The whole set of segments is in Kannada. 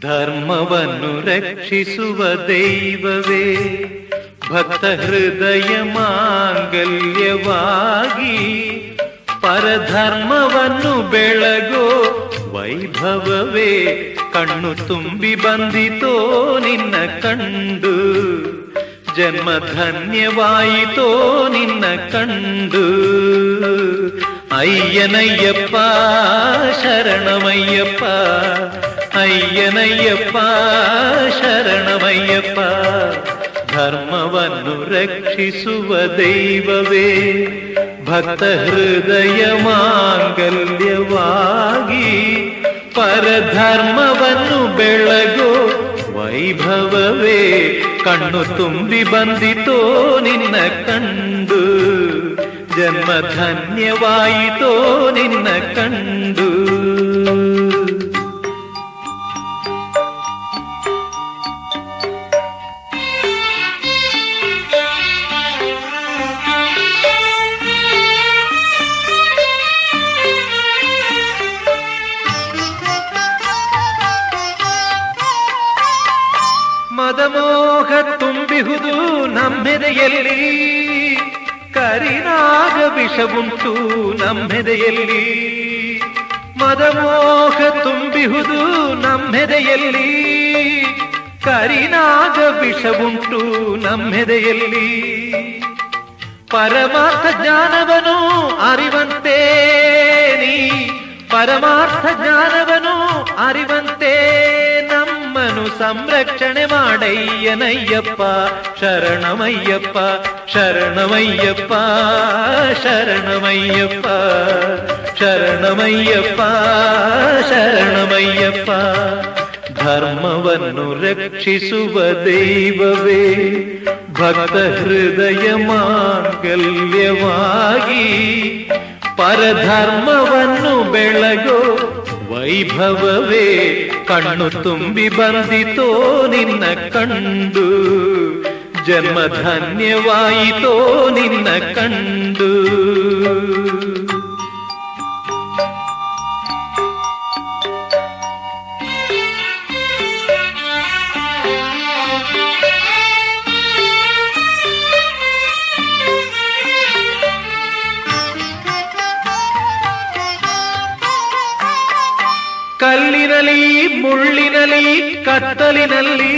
ಧರ್ಮವನ್ನು ರಕ್ಷಿಸುವ ದೈವವೇ, ಭಕ್ತ ಹೃದಯ ಮಾಂಗಲ್ಯವಾಗಿ ಪರಧರ್ಮವನ್ನು ಬೆಳಗೋ ವೈಭವವೇ, ಕಣ್ಣು ತುಂಬಿ ಬಂದಿತೋ ನಿನ್ನ ಕಂಡು, ಜನ್ಮ ಧನ್ಯವಾಯಿತೋ ನಿನ್ನ ಕಂಡು. ಅಯ್ಯನಯ್ಯಪ್ಪ, ಶರಣಮಯ್ಯಪ್ಪ ಅಯ್ಯನಯ್ಯಪ್ಪ ಶರಣಮಯ್ಯಪ್ಪ ಧರ್ಮವನ್ನು ರಕ್ಷಿಸುವ ದೈವವೇ ಭಕ್ತ ಹೃದಯ ಮಾಂಗಲ್ಯವಾಗಿ ಪರಧರ್ಮವನ್ನು ಬೆಳಗೋ ವೈಭವವೇ ಕಣ್ಣು ತುಂಬಿ ಬಂದಿತೋ ನಿನ್ನ ಕಂಡು ಜನ್ಮ ಧನ್ಯವಾಯಿತೋ ನಿನ್ನ ಕಂಡು ಮದಮೋಹ ತುಂಬಿಹುದು ನಮ್ಮೆದೆಯಲ್ಲಿ. ಕರಿನಾಗ ವಿಷವುಂಟು ನಮ್ಮೆದೆಯಲ್ಲಿ. ಮದಮೋಹ ತುಂಬಿಹುದು ನಮ್ಮೆದೆಯಲ್ಲಿ. ಕರಿನಾಗ ವಿಷವುಂಟು ನಮ್ಮೆದೆಯಲ್ಲಿ. ಪರಮಾರ್ಥ ಜ್ಞಾನವನು ಅರಿವಂತೆ ನೀ. ಪರಮಾರ್ಥ ಜ್ಞಾನವನು ಅರಿವಂತೆ ನಮ್ಮನು ಸಂರಕ್ಷಣೆ ಮಾಡಯ್ಯನಯ್ಯಪ್ಪ ಶರಣಮಯ್ಯಪ್ಪ ಶರಣಮಯ್ಯಪ್ಪ ಶರಣಮಯ್ಯಪ್ಪ ಶರಣಮಯ್ಯಪ್ಪ ಶರಣಮಯ್ಯಪ್ಪ ಧರ್ಮವನ್ನು ರಕ್ಷಿಸುವ ದೈವವೇ ಭಕ್ತ ಹೃದಯ ಮಾಂಗಲ್ಯವಾಗಿ ಪರಧರ್ಮವನ್ನು ಬೆಳಗೋ ವೈಭವವೇ ಕಣ್ಣು ತುಂಬಿ ಬಂದಿತೋ ನಿನ್ನ ಕಂಡು. ಜನ್ಮ ಧನ್ಯವಾಯಿತೋ ನಿನ್ನ ಕಂಡು. ಕಲ್ಲಿನಲಿ ಮುಳ್ಳಿನಲಿ ಕತ್ತಲಿನಲ್ಲಿ,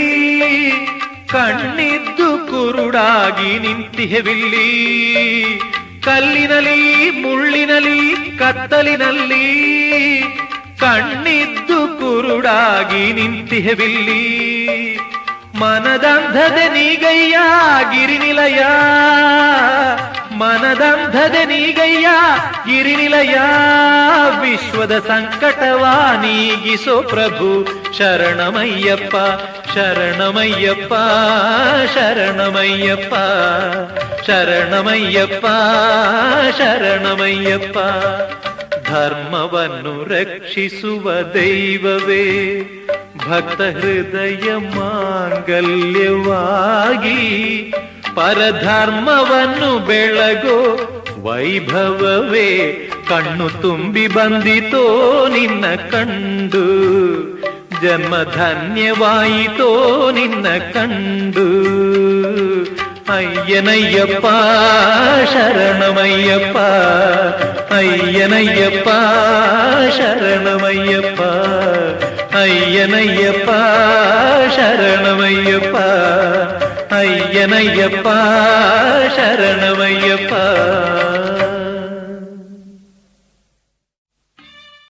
ಕಣ್ಣಿದ್ದು ಕುರುಡಾಗಿ ನಿಂತಿಹೆವಿಲ್ಲಿ. ಕಲ್ಲಿನಲ್ಲಿ ಮುಳ್ಳಿನಲಿ ಕತ್ತಲಿನಲ್ಲಿ, ಕಣ್ಣಿದ್ದು ಕುರುಡಾಗಿ ನಿಂತಿಹೆವಿಲ್ಲಿ. ಮನದಂಧದೆ ನೀಗಯ್ಯ, ಗಿರಿನಿಲಯ ಮನದಂಧದೆ ನೀಗಯ್ಯ, ಗಿರಿನಿಲಯ, ವಿಶ್ವದ ಸಂಕಟವ ನೀಗಿಸೋ ಪ್ರಭು. ಶರಣಮಯ್ಯಪ್ಪ ಶರಣಮಯ್ಯಪ್ಪ ಶರಣಮಯ್ಯಪ್ಪ ಶರಣಮಯ್ಯಪ್ಪ ಶರಣಮಯ್ಯಪ್ಪ. ಧರ್ಮವನ್ನು ರಕ್ಷಿಸುವ ದೈವವೇ, ಭಕ್ತ ಹೃದಯ ಮಾಂಗಲ್ಯವಾಗಿ ಪರಧರ್ಮವನ್ನು ಬೆಳಗೋ ವೈಭವವೇ ಕಣ್ಣು ತುಂಬಿ ಬಂದಿತೋ ನಿನ್ನ ಕಂಡು ಜನ್ಮ ಧನ್ಯವಾಯಿತೋ ನಿನ್ನ ಕಂಡು ಅಯ್ಯನಯ್ಯಪ್ಪ ಶರಣಮಯ್ಯಪ್ಪ ಅಯ್ಯನಯ್ಯಪ್ಪ ಶರಣಮಯ್ಯಪ್ಪ ಅಯ್ಯನಯ್ಯಪ್ಪ ಶರಣಮಯ್ಯಪ್ಪ சரணையனையப்பா சரணமையப்பா.